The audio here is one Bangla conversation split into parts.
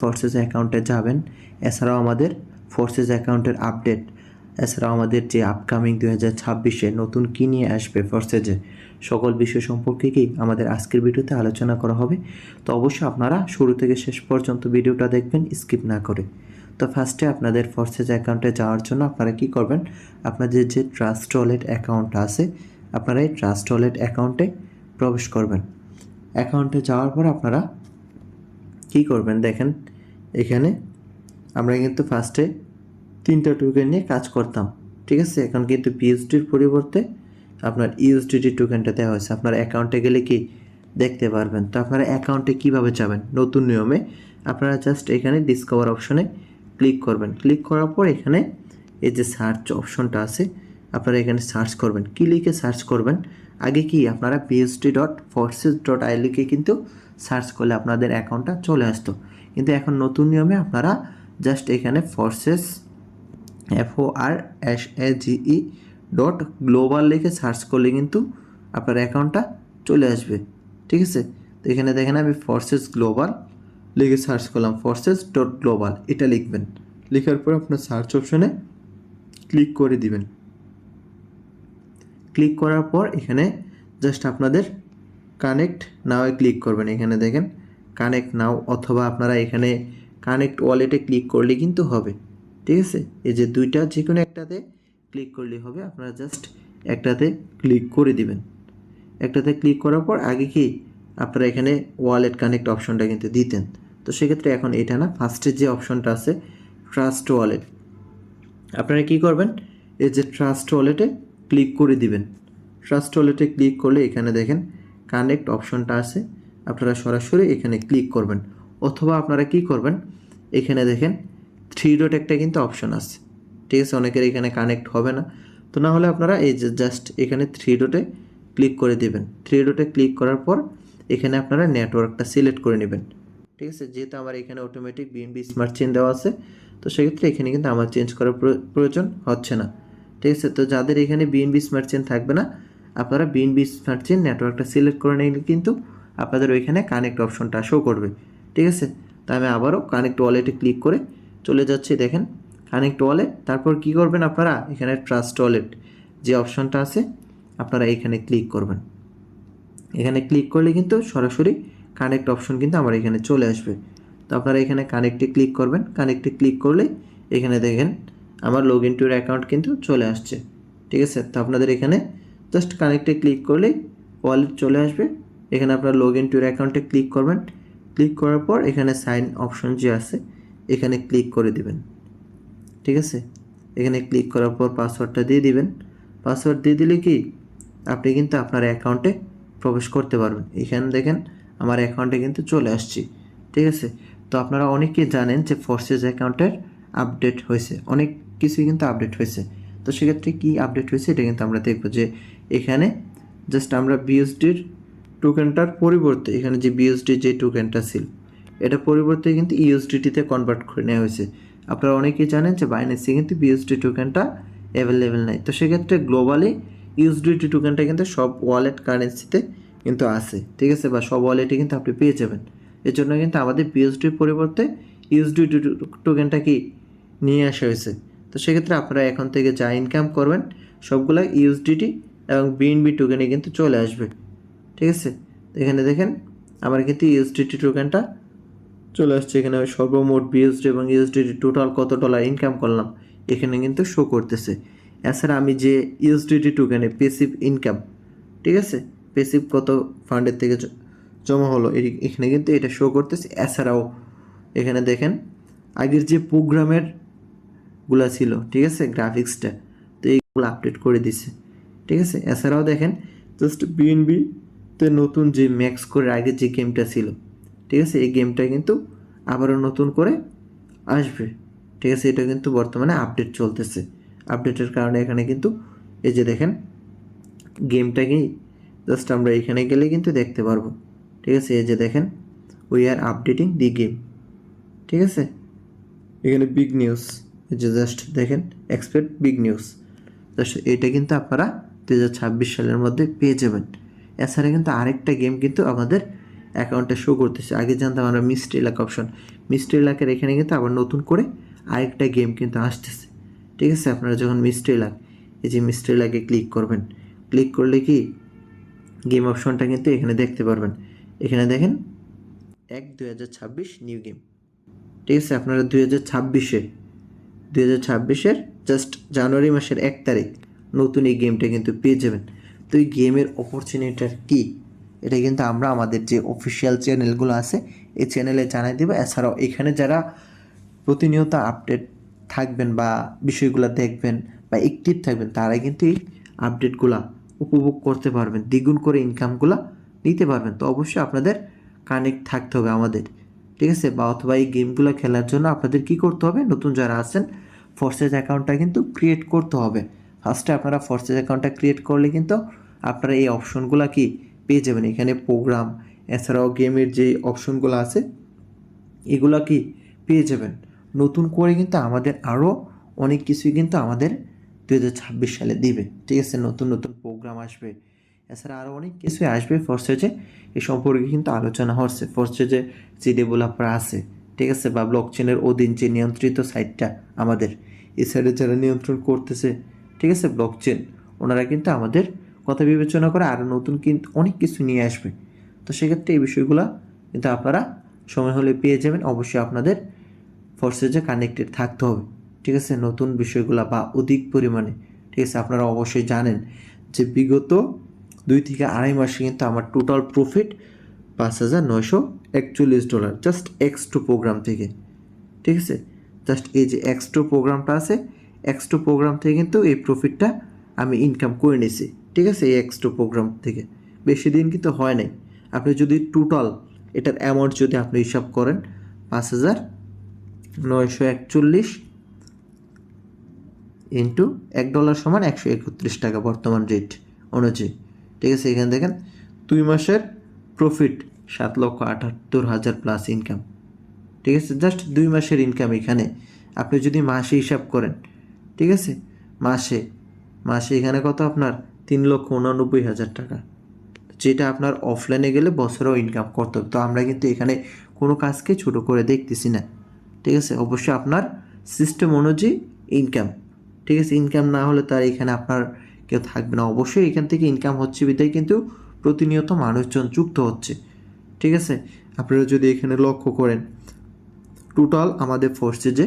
ফোর্সেস অ্যাকাউন্টে যাবেন। এছাড়াও আমাদের ফোর্সেস অ্যাকাউন্টের আপডেট এছাড়াও আমাদের যে আপকামিং দু হাজার ছাব্বিশে নতুন কী নিয়ে আসবে ফোর্সেজে সকল বিষয় সম্পর্কে কি আমাদের আজকের ভিডিওতে আলোচনা করা হবে? তো অবশ্যই আপনারা শুরু থেকে শেষ পর্যন্ত ভিডিওটা দেখবেন স্কিপ না করে। তো ফার্স্টে আপনাদের ফোর্সেজ অ্যাকাউন্টে যাওয়ার জন্য আপনারা কি করবেন? আপনাদের যে ট্রাস্ট ওয়ালেট অ্যাকাউন্ট আছে, আপনারা এই ট্রাস্ট ওয়ালেট অ্যাকাউন্টে প্রবেশ করবেন। অ্যাকাউন্টে যাওয়ার পর আপনারা কী করবেন? দেখেন এখানে আমরা কিন্তু ফার্স্টে তিনটা টোকেন নিয়ে কাজ করতাম, ঠিক আছে? এখন কিন্তু পিএসডির পরিবর্তে আপনার ইউএসডিটি টোকেনটা দেওয়া হয়েছে। আপনার অ্যাকাউন্টে গেলে কি দেখতে পারবেন? তো আপনারা অ্যাকাউন্টে কীভাবে যাবেন? নতুন নিয়মে আপনারা জাস্ট এখানে ডিসকভার অপশনে ক্লিক করবেন। ক্লিক করার পর এখানে এই যে সার্চ অপশনটা আছে, আপনারা এখানে সার্চ করবেন। কী লিখে সার্চ করবেন? আগে কি আপনারা PSD dot forces dot I লিখে কিন্তু সার্চ করলে আপনাদের অ্যাকাউন্টটা চলে আসতো। কিন্তু এখন নতুন নিয়মে আপনারা জাস্ট এখানে forces F O R S A GE dot global লিখে সার্চ করলে কিন্তু আপনার অ্যাকাউন্টটা চলে আসবে। ঠিক আছে? তো এখানে দেখেন আমি ফোর্সেস গ্লোবাল লিখে সার্চ করলাম। ফোর্সেস ডট গ্লোবাল এটা লিখবেন। লেখার পর আপনার সার্চ অপশনে ক্লিক করে দিবেন। ক্লিক করার পর এখানে জাস্ট আপনাদের কানেক্ট নাওয়ে ক্লিক করবেন। এখানে দেখেন কানেক্ট নাও অথবা আপনারা এখানে কানেক্ট ওয়ালেটে ক্লিক করলে কিন্তু হবে। ঠিক আছে? এই যে দুইটা যে কোনো একটাতে ক্লিক করলে হবে। আপনারা জাস্ট একটাতে ক্লিক করে দিবেন। একটাতে ক্লিক করার পর আগে কি আপনারা এখানে ওয়ালেট কানেক্ট অপশনটা কিন্তু দিতেন। তো সেক্ষেত্রে এখন এটা না ফার্স্টের যে অপশনটা আছে ট্রাস্ট ওয়ালেট আপনারা কি করবেন? এই যে ট্রাস্ট ওয়ালেটে ক্লিক করে দিবেন। ট্রাস্ট ওয়ালেটে ক্লিক করলে এখানে দেখেন কানেক্ট অপশনটা আছে। আপনারা সরাসরি এখানে ক্লিক করবেন। অথবা আপনারা কি করবেন? এখানে দেখেন থ্রি ডট একটা কিন্তু অপশন আছে। ঠিক আছে, অনেকের এখানে কানেক্ট হবে না। তো না হলে আপনারা এই যে জাস্ট এখানে থ্রি ডটে ক্লিক করে দিবেন। থ্রি ডটে ক্লিক করার পর এখানে আপনারা নেটওয়ার্কটা সিলেক্ট করে নেবেন। ঠিক আছে, যেহেতু আমার এখানে অটোমেটিক বিএনবি স্মার্ট চেন দেওয়া আছে, তো সেক্ষেত্রে এখানে কিন্তু আমার চেঞ্জ করার প্রয়- প্রয়োজন হচ্ছে না। ঠিক আছে তো যাদের এখানে বিএনবি স্মার্ট চেন থাকবে না, আপনারা বিএনবি স্মার্ট চেন নেটওয়ার্কটা সিলেক্ট করে নিলে কিন্তু আপনাদের ওইখানে কানেক্ট অপশনটা শো করবে। ঠিক আছে? তা আমি আবারও কানেক্ট ওয়ালেটে ক্লিক করে চলে যাচ্ছি, দেখেন। কানেক্ট ওয়ালেট তারপর কি করবেন আপনারা? এখানে ট্রাস্ট ওয়ালেট যে অপশনটা আছে, আপনারা এখানে ক্লিক করবেন। এখানে ক্লিক করলে কিন্তু সরাসরি কানেক্ট অপশন কিন্তু আমার এখানে চলে আসবে। তো আপনারা এখানে কানেক্টে ক্লিক করবেন। কানেক্টে ক্লিক করলে এখানে দেখেন আমার লগ ইন টুর অ্যাকাউন্ট কিন্তু চলে আসছে। ঠিক আছে? তো আপনাদের এখানে জাস্ট কানেক্টে ক্লিক করলেই ওয়ালেট চলে আসবে। এখানে আপনার লগ ইন টুর অ্যাকাউন্টে ক্লিক করবেন। ক্লিক করার পর এখানে সাইন অপশন যে আছে, এখানে ক্লিক করে দিবেন। ঠিক আছে? এখানে ক্লিক করার পর পাসওয়ার্ডটা দিয়ে দিবেন। পাসওয়ার্ড দিয়ে দিলে কি? আপনি কিন্তু আপনার অ্যাকাউন্টে প্রবেশ করতে পারবেন। এখানে দেখেন আমার অ্যাকাউন্টে কিন্তু চলে আসছি। ঠিক আছে? তো আপনারা অনেকেই জানেন যে ফোর্সেস অ্যাকাউন্টের আপডেট হয়েছে। অনেক কিছুই কিন্তু আপডেট হয়েছে। তো সেক্ষেত্রে কী আপডেট হয়েছে এটা কিন্তু আমরা দেখব যে এখানে জাস্ট আমরা বিএসডির টোকেনটার পরিবর্তে, এখানে যে বিএসডি যে টোকেনটা ছিল, এটা পরিবর্তে কিন্তু ইউএসডিটিতে কনভার্ট করে নেওয়া হয়েছে। আপনারা অনেকেই জানেন যে বাইন্যান্সে কিন্তু বিএসডি টোকেনটা অ্যাভেলেবেল নেই। তো সেক্ষেত্রে গ্লোবালি ইউএসডিটি টোকেনটা কিন্তু সব ওয়ালেট কারেন্সিতে কিন্তু আছে, ঠিক আছে? বা সব ওয়ালেটে কিন্তু আপনি পেয়ে যাবেন। এর জন্য কিন্তু আমাদের বিএসডির পরিবর্তে ইউএসডিটি টোকেনটা কি নিয়ে আসা হয়েছে? তো সেক্ষেত্রে আপনারা এখন থেকে যা ইনকাম করবেন, সবগুলো ইউএসডিটি এবং বিএনবি টোকেনে কিন্তু চলে আসবে। ঠিক আছে? এখানে দেখেন, আমার কিন্তু ইউএসডিটি টোকেনটা চলে আসছে। এখানে সর্বমোট বিএসডি এবং ইউএসডিটি টোটাল কত ডলার ইনকাম করলাম, এখানে কিন্তু শো করতেছে। এছাড়া আমি যে ইউএসডিটি টোকেনে পেসিভ ইনকাম ঠিক আছে? পেসিভ কত ফান্ডের থেকে জমা হলো এখানে কিন্তু এটা শো করতেছে। এছাড়াও এখানে দেখেন, আগের যে প্রোগ্রামের গুলা ছিল, ঠিক আছে গ্রাফিক্সটা তো এইগুলো আপডেট করে দিছে, ঠিক আছে? এছাড়াও দেখেন জাস্ট বিএনবি তে নতুন যে ম্যাক্স করে আগে যে গেমটা ছিল, ঠিক আছে? এই গেমটা কিন্তু আবারও নতুন করে আসবে, ঠিক আছে? এটা কিন্তু বর্তমানে আপডেট চলতেছে। আপডেটের কারণে এখানে কিন্তু এই যে দেখেন গেমটাকেই জাস্ট আমরা এখানে গেলে কিন্তু দেখতে পারব, ঠিক আছে? এই যে দেখেন we are updating the game ঠিক আছে? এখানে বিগ নিউজ যে জাস্ট দেখেন এক্সপেক্ট বিগ নিউজ জাস্ট এটা কিন্তু আপনারা দু ছাব্বিশ সালের মধ্যে পেয়ে যাবেন। এছাড়া কিন্তু আরেকটা গেম কিন্তু আমাদের অ্যাকাউন্টটা শো করতেছে। আগে জানতাম আমরা মিস্ট্রি এলাকা অপশন মিস্ট্রি এলাকার এখানে কিন্তু আবার নতুন করে আরেকটা গেম কিন্তু আসতেছে। ঠিক আছে? আপনারা যখন মিস্ট্রি এলাক এই যে মিস্ট্রি এলাকে ক্লিক করবেন ক্লিক করলে কি গেম অপশনটা কিন্তু এখানে দেখতে পারবেন। এখানে দেখেন, এক দুই নিউ গেম ঠিক আছে? আপনারা দুই হাজার ছাব্বিশে দুই হাজার ছাব্বিশের জাস্ট জানুয়ারি মাসের এক তারিখ, নতুন এই গেমটা কিন্তু পেয়ে যাবেন। তো এই গেমের অপরচুনিটিটা কী? এটা কিন্তু আমরা আমাদের যে অফিসিয়াল চ্যানেলগুলো আছে, এই চ্যানেলে জানাই দেবো। এছাড়াও এখানে যারা প্রতিনিয়ত আপডেট থাকবেন বা বিষয়গুলো দেখবেন বা অ্যাক্টিভ থাকবেন তারা কিন্তু এই আপডেটগুলা উপভোগ করতে পারবেন। দ্বিগুণ করে ইনকামগুলো নিতে পারবেন। তো অবশ্যই আপনাদের কানেক্ট থাকতে হবে আমাদের। ঠিক আছে? বা অথবা এই গেমগুলো খেলার জন্য আপনাদের কি করতে হবে? নতুন যারা আছেন ফোর্সেস অ্যাকাউন্টটা কিন্তু ক্রিয়েট করতে হবে। ফার্স্টে আপনারা ফোর্সেস অ্যাকাউন্টটা ক্রিয়েট করলে কিন্তু আপনারা এই অপশনগুলো কি পেয়ে যাবেন। এখানে প্রোগ্রাম এছাড়াও গেমের যে অপশনগুলো আছে, এগুলো কি পেয়ে যাবেন। নতুন করে কিন্তু আমাদের আরও অনেক কিছুই কিন্তু আমাদের দু হাজার ছাব্বিশ সালে দিবে। ঠিক আছে? নতুন নতুন প্রোগ্রাম আসবে। এছাড়া আরও অনেক কিছুই আসবে ফোর্সেজে এ। সম্পর্কে কিন্তু আলোচনা হচ্ছে। ফোর্সেজে যে ডেভেলপার আছে, ঠিক আছে, বা ব্লক চেনের অধীন যে নিয়ন্ত্রিত সাইটটা আমাদের, এই সাইডে যারা নিয়ন্ত্রণ করতেছে, ঠিক আছে ব্লক চেন ওনারা কিন্তু আমাদের কথা বিবেচনা করে আরও নতুন কিন্তু অনেক কিছু নিয়ে আসবে। তো সেক্ষেত্রে এই বিষয়গুলো কিন্তু আপনারা সময় হলে পেয়ে যাবেন। অবশ্যই আপনাদের ফোর্সেজে কানেক্টেড থাকতে হবে। ঠিক আছে, নতুন বিষয়গুলো বা অধিক পরিমাণে, ঠিক আছে, আপনারা অবশ্যই জানেন যে বিগত দুই থেকে আড়াই মাসে কিন্তু আমার টোটাল প্রফিট পাঁচ হাজার নয়শো একচল্লিশ dollar just X two programme থেকে। ঠিক আছে? জাস্ট এই যে এক্স টু প্রোগ্রামটা আছে এক্স টু প্রোগ্রাম থেকে কিন্তু এই প্রফিটটা আমি ইনকাম করে নিয়েছি। ঠিক আছে? এই এক্স টু প্রোগ্রাম থেকে। বেশি দিন কিন্তু হয় নাই। আপনি যদি টোটাল এটার অ্যামাউন্ট যদি আপনি হিসাব করেন, পাঁচ হাজার নয়শো একচল্লিশ ইন্টু এক ডলার সমান একশো একত্রিশ টাকা বর্তমান রেট অনুযায়ী। ঠিক আছে, এখানে দেখেন দুই মাসের প্রফিট সাত লক্ষ আটাত্তর হাজার প্লাস ইনকাম ঠিক আছে জাস্ট দুই মাসের ইনকাম এখানে। আপনি যদি মাসে হিসাব করেন, ঠিক আছে, মাসে মাসে এখানে কত আপনার? তিন লক্ষ উনানব্বই হাজার টাকা। যেটা আপনার অফলাইনে গেলে বছরেও ইনকাম করতে হবে। তো আমরা কিন্তু এখানে কোনো কাজকে ছোট করে দেখতেছি না। ঠিক আছে, অবশ্যই আপনার সিস্টেম অনুযায়ী ইনকাম ঠিক আছে ইনকাম না হলে তার এখানে আপনার কেউ থাকবে না। অবশ্যই এখান থেকে ইনকাম হচ্ছে বিধায় কিন্তু প্রতিনিয়ত মানুষজন যুক্ত হচ্ছে। ঠিক আছে? আপনারা যদি এখানে লক্ষ্য করেন টোটাল আমাদের ফোর্সে যে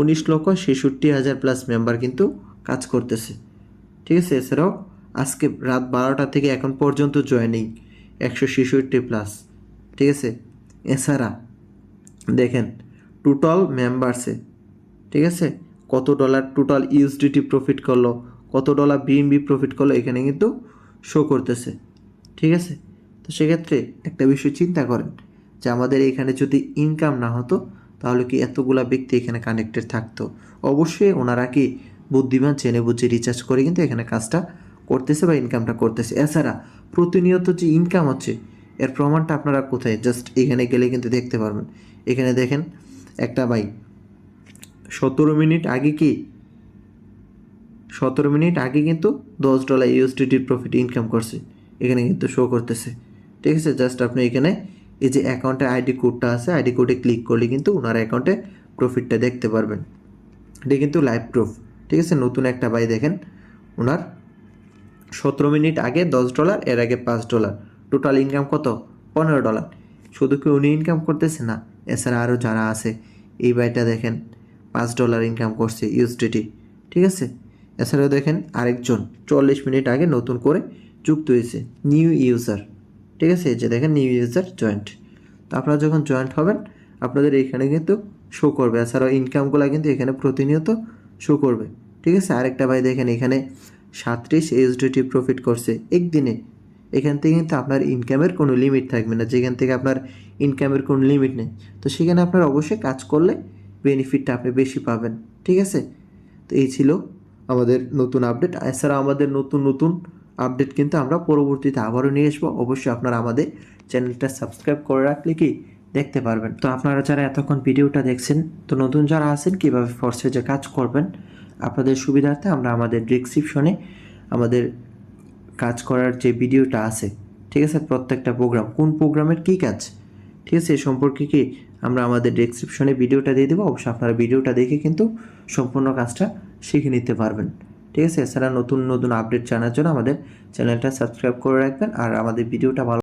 উনিশ লক্ষ ছেষট্টি হাজার প্লাস মেম্বার কিন্তু কাজ করতেছে। ঠিক আছে? এছাড়াও আজকে রাত বারোটা থেকে এখন পর্যন্ত জয়েনিং একশো ছেষট্টি প্লাস ঠিক আছে? এছাড়া দেখেন টোটাল মেম্বারসে ঠিক আছে? কত ডলার টোটাল ইউএসডিটি প্রফিট করল? কত ডলার বিএমবি প্রফিট করল এখানে কিন্তু শো করতেছে। ঠিক আছে? তো সেক্ষেত্রে একটা বিষয় চিন্তা করেন যে আমাদের এখানে যদি ইনকাম না হতো, তাহলে কি এতগুলা ব্যক্তি এখানে কানেক্টেড থাকতো? অবশ্যই ওনারা কি বুদ্ধিমান জেনে বুঝে রিচার্জ করে কিন্তু এখানে কাজটা করতেছে বা ইনকামটা করতেছে। এছাড়া প্রতিনিয়ত যে ইনকাম হচ্ছে, এর প্রমাণটা আপনারা কোথায়? জাস্ট এখানে গেলে কিন্তু দেখতে পারবেন। এখানে দেখেন, একটা ভাই, সতেরো মিনিট আগে কি সতেরো মিনিট আগে কিন্তু দশ ডলার ইউএসডিটির প্রফিট ইনকাম করছে। এখানে কিন্তু শো করতেছে। ঠিক আছে জাস্ট আপনি এখানে এই যে অ্যাকাউন্টে আইডি কোডটা আছে আইডি কোডে ক্লিক করলে কিন্তু ওনার অ্যাকাউন্টে প্রফিটটা দেখতে পারবেন। এটা কিন্তু লাইভ প্রুফ ঠিক আছে, নতুন একটা বাই দেখেন। ওনার সতেরো মিনিট আগে দশ ডলার এর আগে পাঁচ ডলার টোটাল ইনকাম কত? পনেরো ডলার শুধু কি উনি ইনকাম করতেছে না? এছাড়া আরও যারা আছে, এই বাইটা দেখেন, পাঁচ ডলার ইনকাম করছে ইউএসডিটি ঠিক আছে? এছাড়াও দেখেন আরেকজন চল্লিশ মিনিট আগে নতুন করে যুক্ত হয়েছে নিউ ইউজার ঠিক আছে? যে দেখেন নিউ ইউজার জয়েন্ট তো আপনারা যখন জয়েন্ট হবেন, আপনাদের এখানে কিন্তু শো করবে। এছাড়াও ইনকামগুলো কিন্তু এখানে প্রতিনিয়ত শো করবে। ঠিক আছে? আরেকটা ভাই দেখেন এখানে সাতত্রিশ এইচডিটি প্রফিট করছে একদিনে। এখান থেকে কিন্তু আপনার ইনকামের কোনো লিমিট থাকবে না। যেখান থেকে আপনার ইনকামের কোনো লিমিট নেই। তো সেখানে আপনার অবশ্যই কাজ করলে বেনিফিটটা আপনি বেশি পাবেন। ঠিক আছে? তো এই ছিল আমাদের নতুন আপডেট এছাড়া আমাদের নতুন নতুন আপডেট কিন্তু আমরা পরবর্তীতে আবারও নিয়ে আসব। অবশ্যই আপনারা আমাদের চ্যানেলটা সাবস্ক্রাইব করে রাখলে কি দেখতে পারবেন। তো আপনারা যারা এতক্ষণ ভিডিওটা দেখছেন, তো নতুন যারা আছেন, কীভাবে ফোর্সেজে কাজ করবেন, আপনাদের সুবিধার্থে আমরা আমাদের ডিসক্রিপশনে আমাদের কাজ করার যে ভিডিওটা আছে, ঠিক আছে, প্রত্যেকটা প্রোগ্রাম কোন প্রোগ্রামের কী কাজ, ঠিক আছে, এ সম্পর্কে কি আমরা আমাদের ডেসক্রিপশনে ভিডিওটা দিয়ে দেবো। অবশ্যই আপনারা ভিডিওটা দেখে কিন্তু সম্পূর্ণ কাজটা শিখে নিতে পারবেন। ঠিক আছে? এছাড়া নতুন নতুন আপডেট জানার জন্য আমাদের চ্যানেলটা সাবস্ক্রাইব করে রাখবেন। আর আমাদের ভিডিওটা ভালো